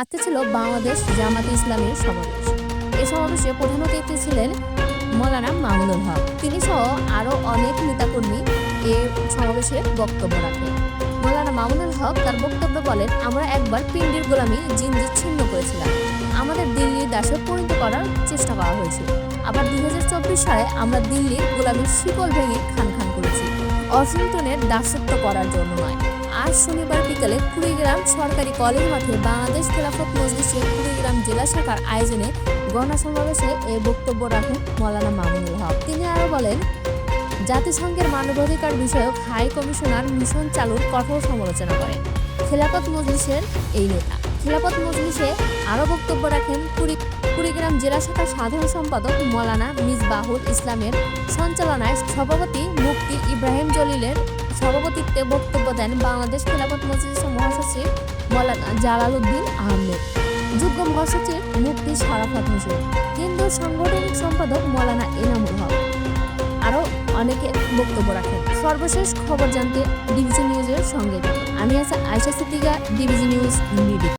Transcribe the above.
আজকে ছিল বাংলাদেশ জামাতে ইসলামের সমাবেশ। এই সমাবেশে প্রধান অতিথি ছিলেন মৌলানা মামুনুল হক। তিনি সহ আরও অনেক নেতাকর্মী এ সমাবেশে বক্তব্য রাখেন। মৌলানা মামুনুল হক তার বক্তব্য বলেন, আমরা একবার পিন্ডির গোলামি জিনজি ছিন্ন করেছিলাম। আমাদের দিল্লির দাসে পরিণত করার চেষ্টা করা হয়েছিল আবার দুই হাজার চব্বিশ সালে আমরা দিল্লির গোলামির শিকল ভেঙে খান খান করেছি। ওয়াশিংটনের দাসত্ব করার জন্য নয়। আজ শনিবার বিকালে কুড়িগ্রাম সরকারি কলেজ মাঠে বাংলাদেশ খেলাফত মজলিসের কুড়িগ্রাম জেলা শাখার আয়োজনে গণা সমাবেশে এই বক্তব্য রাখেন মৌলানা মামুনুল হক। তিনি আরও বলেন, জাতিসংঘের মানবাধিকার বিষয়ক হাই কমিশনার মিশন চালুর কঠোর সমালোচনা করেন খেলাফত মজলিসের এই নেতা। খেলাফত মজলিসে আরও বক্তব্য রাখেন কুড়ি- কুড়িগ্রাম জেলা শাখার সাধারণ সম্পাদক মৌলানা মিসবাহুল ইসলামের সঞ্চালনায় সভাপতি মুফতি ইব্রাহিম জলিলের সভাপতিত্বে বক্তব্য দেন বাংলাদেশ খেলাফত মজলিসের মহাসচিব মৌলানা জালালউদ্দিন আহমেদ। যুগ্ম মহাসচিব মুক্তি সারাফাত হোসেন কেন্দ্রীয় সাংগঠনিক সম্পাদক মৌলানা এনামুল হক। আরও অনেকে বক্তব্য রাখেন। সর্বশেষ খবর জানতে ডিভিজি নিউজের সঙ্গে আমি আছি Ayesha Siddiqa, DVG news media